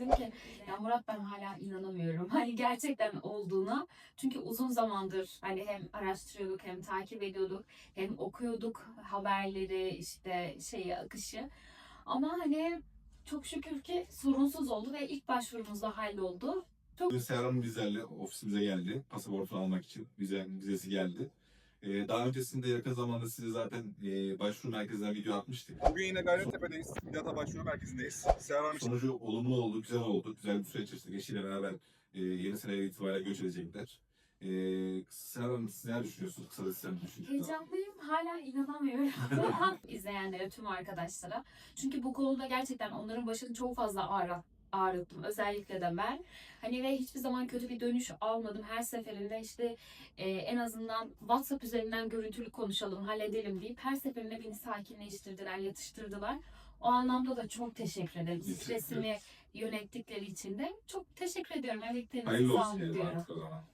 dedim ki ya Murat ben hala inanamıyorum. Hani gerçekten olduğuna. Çünkü uzun zamandır hani hem araştırıyorduk hem takip ediyorduk hem okuyorduk haberleri işte şeyi akışı. Ama hani çok şükür ki sorunsuz oldu ve ilk başvurumuzda halloldu. Bugün Serhan bizlerle ofisimize geldi. Pasaportunu almak için. Vize, vizesi geldi. Ee, daha öncesinde yakın zamanda size zaten e, başvuru merkezinden video atmıştık. Bugün yine Gayrettepe'deyiz. Midyat'a başvuru merkezindeyiz. Serhan için Sonucu olumlu oldu, güzel oldu. Güzel bir süreç içerisinde eşiyle beraber e, yeni seneye itibariyle göç edecekler. E, Serhan Hanım siz neler düşünüyorsunuz? Kısa da sizden. Heyecanlıyım. Hala inanamıyorum. İzleyenlere, tüm arkadaşlara. Çünkü bu konuda gerçekten onların başını çok fazla ağrı, ağrıttım. Özellikle de ben. Hani ve hiçbir zaman kötü bir dönüş almadım. Her seferinde işte e, en azından WhatsApp üzerinden görüntülü konuşalım, halledelim deyip her seferinde beni sakinleştirdiler, yatıştırdılar. O anlamda da çok teşekkür ederim. Stresimi yönettikleri için de çok teşekkür ediyorum. Hayırlı olsun sağlık diyorum. artık o zaman.